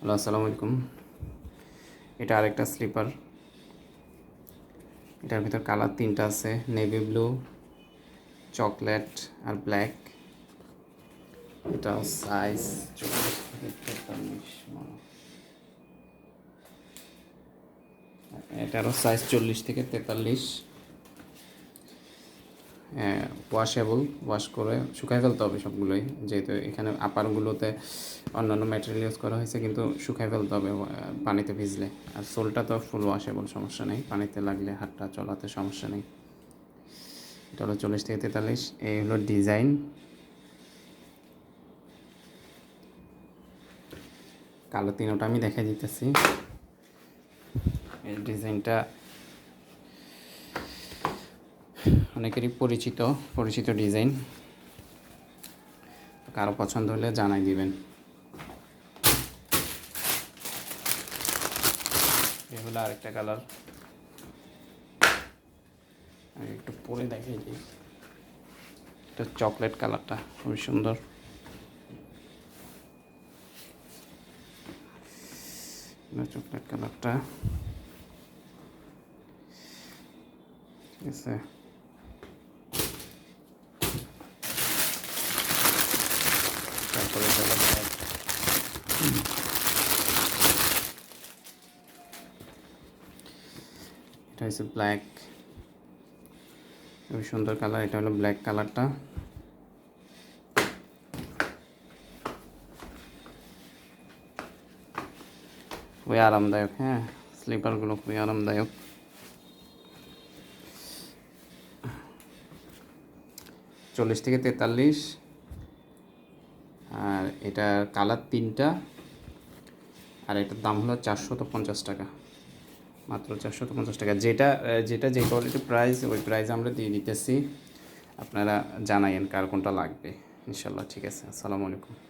Hello, আসসালামু আলাইকুম। এটা আরেকটা স্লিপার। এটার ভিতর কালার তিনটা আছে, নেভি ব্লু, চকলেট আর ব্ল্যাক। এটা সাইজ এটারও সাইজ চল্লিশ থেকে তেতাল্লিশ। ওয়াশেবল ওয়াশ করে শুকায় ফেলতে হবে সবগুলোই। যেহেতু এখানে আপারগুলোতে অন্যান্য ম্যাটেরিয়াল ইউজ করা হয়েছে, কিন্তু শুকায় ফেলতে হবে পানিতে ভিজলে। আর সোলটা তো ফুল ওয়াশেবল সমস্যা নেই। পানিতে লাগলে হাতটা চলাতে সমস্যা নেই। এটা হলো চল্লিশ থেকে তেতাল্লিশ। এই হলো ডিজাইন কালো তিনোটা আমি দেখা দিতেছি। এই ডিজাইনটা অনেকেরই পরিচিত পরিচিত ডিজাইন কারও পছন্দ হলে জানাই দিবেন। এ হলো আরেকটা কালার একটু পরে দিই। এটা চকলেট কালারটা খুবই সুন্দর। চকলেট কালারটা ঠিক আছে। হলো black। এটা হচ্ছে ব্ল্যাক খুবই সুন্দর কালার এটা হলো ব্ল্যাক কালারটা খুবই আরামদায়ক হ্যাঁ? স্লিপারগুলো খুবই আরামদায়ক। চল্লিশ থেকে তেতাল্লিশ। আর এটার কালার তিনটা, আর এটার দাম হলো চারশত পঞ্চাশ টাকা। মাত্র চারশত পঞ্চাশ টাকা। যেটা যেটা যে কোয়ালিটির প্রাইস ওই প্রাইস আমরা দিয়ে দিতেছি। আপনারা জানাইন কার কোনটা লাগবে। ইনশাল্লাহ, ঠিক আছে। আসসালামু আলাইকুম।